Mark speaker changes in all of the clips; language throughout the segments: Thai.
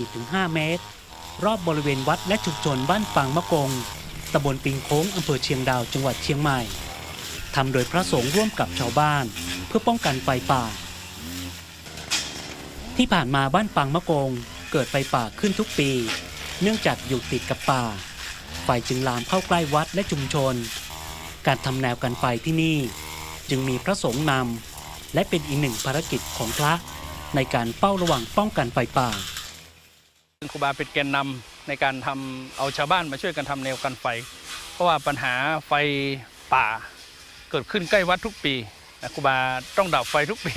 Speaker 1: 4-5เมตร รอบบริเวณวัดและชุมชนบ้านปางมะกงตำบลปิงโค้งอำเภอเชียงดาวจังหวัดเชียงใหม่ทำโดยพระสงฆ์ร่วมกับชาวบ้าน เพื่อป้องกันไฟป่า ที่ผ่านมาบ้านปางมะกงเกิดไฟป่าขึ้นทุกปี เนื่องจากอยู่ติดกับป่า ไฟจึงลามเข้าใกล้วัดและชุมชน การทำแนวกันไฟที่นี่ จึงมีพระสงฆ์นำและเป็นอีกหนึ่งภารกิจของพระในการเฝ้าระวังป้องกันไฟป่า
Speaker 2: ครูบาเป็นแกนนำในการทำเอาชาวบ้านมาช่วยกันทำแนวกันไฟ เพราะว่าปัญหาไฟป่าเกิดขึ้นใกล้วัดทุกปีนะครูบาต้องดับไฟทุกปี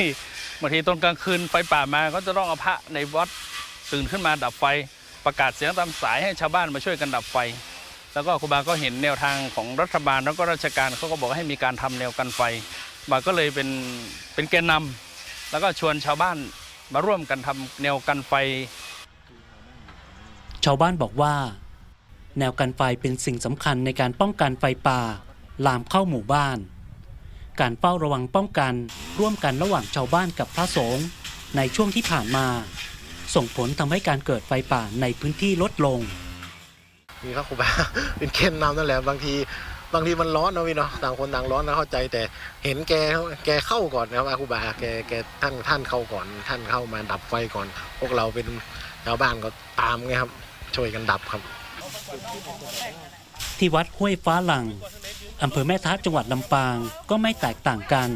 Speaker 2: บางทีตอนกลางคืนไฟป่ามาก็จะต้องเอาพระในวัดตื่นขึ้นมาดับไฟประกาศเสียงตามสายให้ชาวบ้านมาช่วยกันดับไฟ แล้วก็ครูบาก็เห็นแนวทางของรัฐบาลแล้วก็ราชการเขาก็บอกให้มีการทำแนวกันไฟบาก็เลยเป็นเป็นแกนนำแล้วก็ชวนชาวบ้านมาร่วมกันทำแนวกันไฟ
Speaker 1: ชาวบ้านบอกว่า แนวกันไฟเป็นสิ่งสำคัญในการป้องกันไฟป่า ลามเข้าหมู่บ้าน การเฝ้าระวังป้องกันร่วมกันระหว่างชาวบ้านกับพระสงฆ์ในช่วงที่ผ่านมา ส่งผลทำให้การเกิดไฟป่าในพื้นที่ลดลง
Speaker 3: มีพระครูบาเป็นเคนนำนั่นแหละบางทีบางทีมันร้อนนะพี่เนาะต่างคนต่างร้อนนะเข้าใจแต่เห็นแกแกเข้าก่อนนะครับพระครูบาแกแกท่านท่านเข้าก่อน ท่านเข้ามาดับไฟก่อน พวกเราเป็นชาวบ้านก็ตามไงครับ ช่วยกันดับครับ
Speaker 1: ที่วัดห้วยฟ้าหลังอำเภอแม่ทะจังหวัดลำปางก็ไม่แตกต่างกัน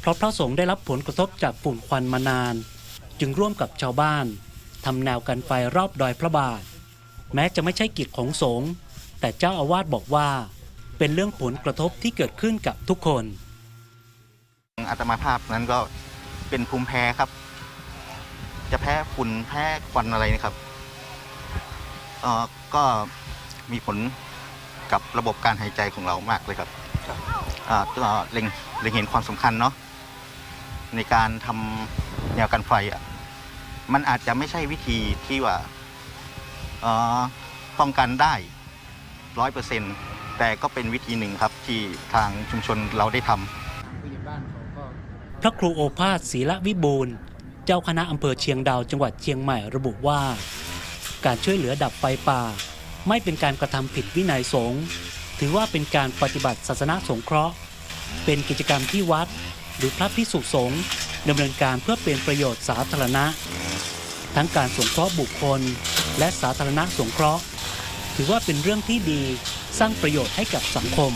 Speaker 1: เพราะพระสงฆ์ได้รับผลกระทบจากฝุ่นควันมานาน จึงร่วมกับชาวบ้านทำแนวกันไฟรอบดอยพระบาท แม้จะไม่ใช่กิจของสงฆ์แต่เจ้าอาวาสบอกว่า เป็นเรื่องผลกระทบที่เกิดขึ้นกับทุกคน
Speaker 4: อัตมาภาพนั้นก็เป็นภูมิแพ้ครับ จะแพ้ฝุ่นแพ้ควันอะไรนะครับ เอ่อก็มีผลกับระบบการหายใจของเรามากเลยครับ อ่าก็เล็งเล็งเห็นความสำคัญเนาะในการทำแนวกันไฟอะมันอาจจะไม่ใช่วิธีที่ว่าเอ่อป้องกันได้ร้อยเปอร์เซ็นต์แต่ก็เป็นวิธีหนึ่งครับที่ทางชุมชนเราได้ทำ
Speaker 1: พระครูโอภาสศรีละวิบูลย์เจ้าคณะอำเภอเชียงดาวจังหวัดเชียงใหม่ระบุว่า การช่วยเหลือดับไฟป่า ไม่เป็นการกระทำผิดวินัยสงฆ์ถือว่าเป็นการปฏิบัติศาสนาสงเคราะห์ เป็นกิจกรรมที่วัด หรือพระพิสุสงฆ์ดำเนินการเพื่อเป็นประโยชน์สาธารณะ ทั้งการสงเคราะห์บุคคล และสาธารณะสงเคราะห์ ถือว่าเป็นเรื่องที่ดีสร้างประโยชน์ให้กับสังคม